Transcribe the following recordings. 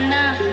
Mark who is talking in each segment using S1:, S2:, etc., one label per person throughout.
S1: enough.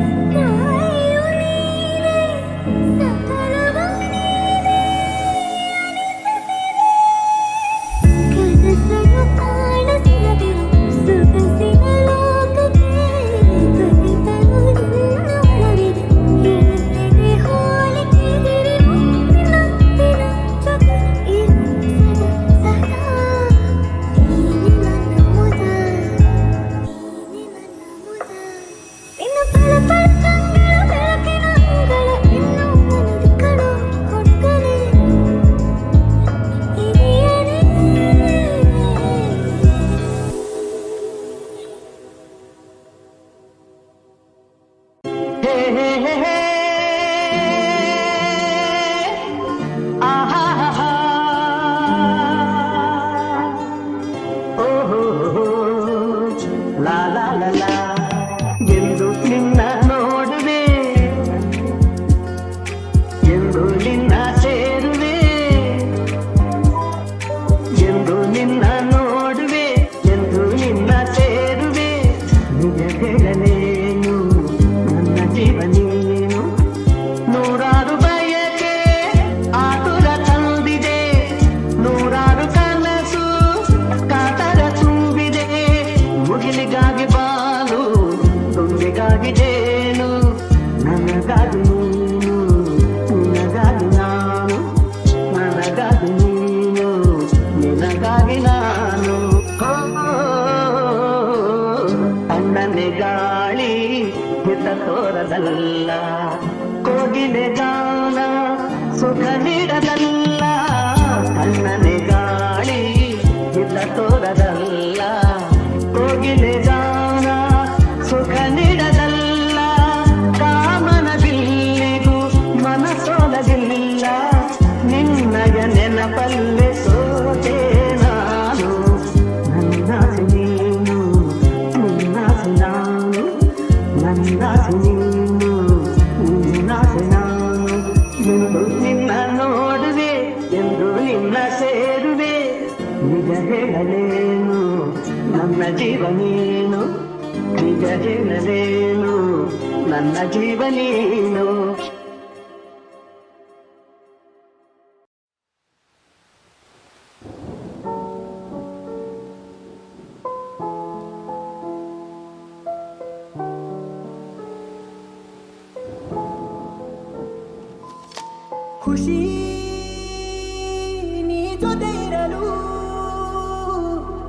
S1: Thank you. పాలు దుండిగాగి చేను నన్నగాదు నేను నిన్నగాదు నాను నన్నగాదు నేను నిన్నగాగి నాను. అన్ననే గాలి ಹಿತ ತೋರದಲ್ಲ ಕೋಗಿಲೆ ಗಾನ ಸುಖ ನೀಡದ
S2: ಖುಷಿ ನೀ ಜೊತೆ ಇರಲು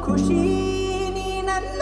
S2: ಖುಷಿ ನೀ ನನ್ನ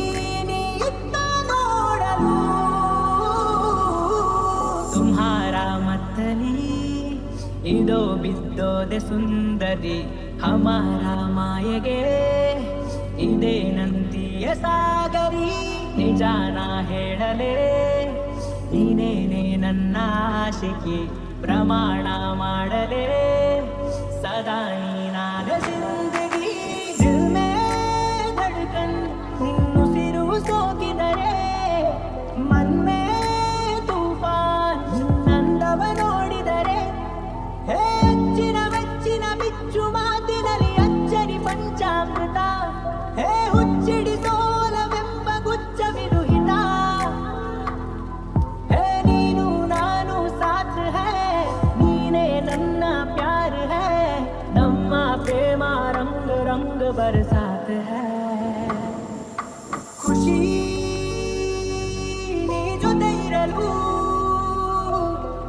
S2: ಇದೋ ಬಿದ್ದೋದೆ ಸುಂದರಿ ಹಮಾರ ಮಾಯಗೆ. ಇದೇ ನಂತಿಯ ಸಾಗರಿ, ನಿಜಾನ ಹೇಳಲೇ. ನೀನೇನೆ ನನ್ನ ಆಶಿಕೆ ಪ್ರಮಾಣ ಮಾಡಲೇ. ಸದಾ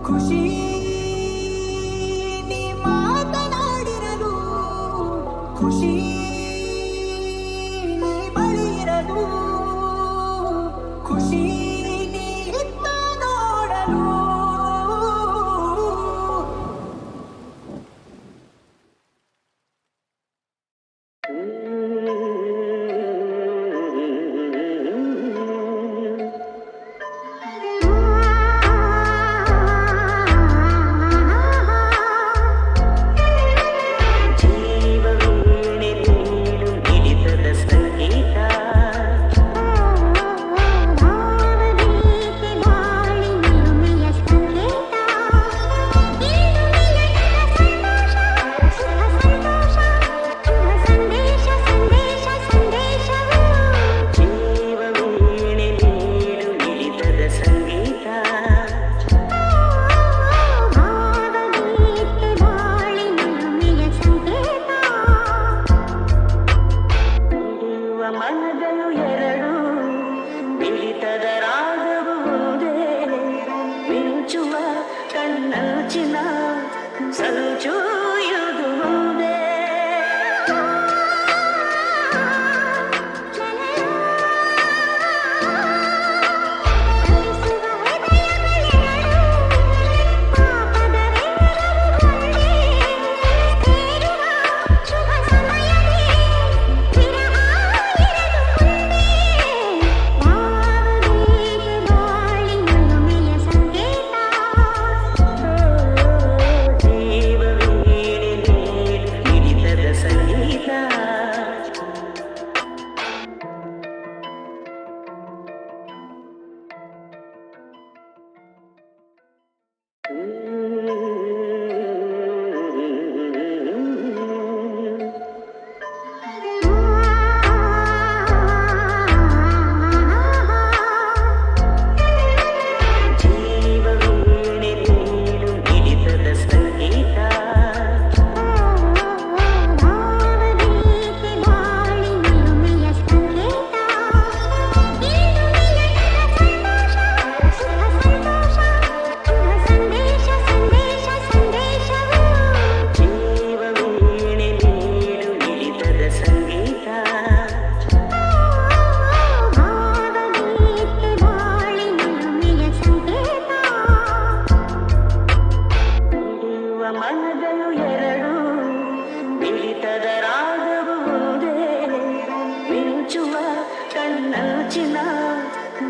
S1: 哭醒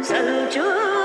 S1: salju